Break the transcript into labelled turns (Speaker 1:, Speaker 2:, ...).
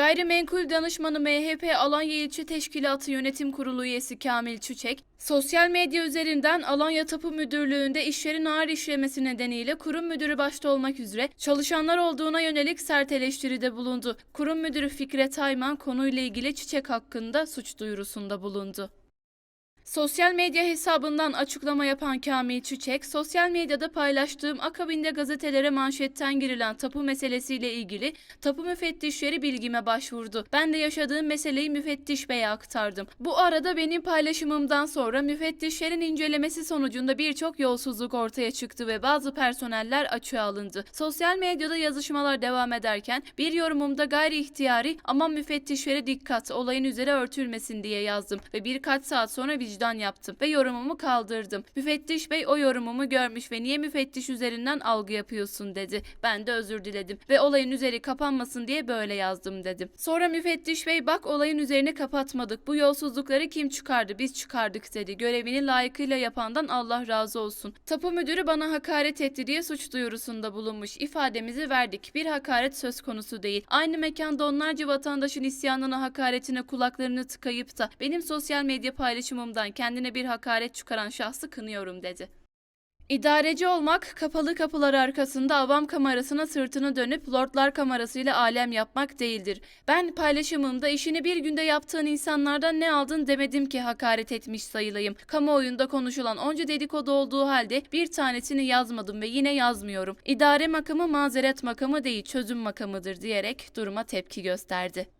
Speaker 1: Gayrimenkul danışmanı MHP Alanya İlçe Teşkilatı Yönetim Kurulu üyesi Kamil Çiçek, sosyal medya üzerinden Alanya Tapu Müdürlüğü'nde işlerin ağır işlemesi nedeniyle kurum müdürü başta olmak üzere çalışanlar olduğuna yönelik sert eleştiride bulundu. Kurum müdürü Fikret Ayman konuyla ilgili Çiçek hakkında suç duyurusunda bulundu. Sosyal medya hesabından açıklama yapan Kamil Çiçek, sosyal medyada paylaştığım akabinde gazetelere manşetten girilen tapu meselesiyle ilgili tapu müfettişleri bilgime başvurdu. Ben de yaşadığım meseleyi müfettiş beye aktardım. Bu arada benim paylaşımımdan sonra müfettişlerin incelemesi sonucunda birçok yolsuzluk ortaya çıktı ve bazı personeller açığa alındı. Sosyal medyada yazışmalar devam ederken bir yorumumda gayri ihtiyari ama müfettişlere dikkat olayın üzeri örtülmesin diye yazdım ve birkaç saat sonra vicdan yaptım ve yorumumu kaldırdım. Müfettiş bey o yorumumu görmüş ve niye müfettiş üzerinden algı yapıyorsun dedi. Ben de özür diledim ve olayın üzeri kapanmasın diye böyle yazdım dedim. Sonra müfettiş bey bak olayın üzerini kapatmadık. Bu yolsuzlukları kim çıkardı? Biz çıkardık dedi. Görevini layıkıyla yapandan Allah razı olsun. Tapu müdürü bana hakaret etti diye suç duyurusunda bulunmuş. İfademizi verdik. Bir hakaret söz konusu değil. Aynı mekanda onlarca vatandaşın isyanına hakaretine kulaklarını tıkayıp da benim sosyal medya paylaşımımdan kendine bir hakaret çıkaran şahsı kınıyorum dedi. İdareci olmak, kapalı kapılar arkasında avam kamerasına sırtını dönüp lordlar kamerasıyla alem yapmak değildir. Ben paylaşımımda işini bir günde yaptığın insanlardan ne aldın demedim ki hakaret etmiş sayılayım. Kamuoyunda konuşulan onca dedikodu olduğu halde bir tanesini yazmadım ve yine yazmıyorum. İdare makamı mazeret makamı değil çözüm makamıdır diyerek duruma tepki gösterdi.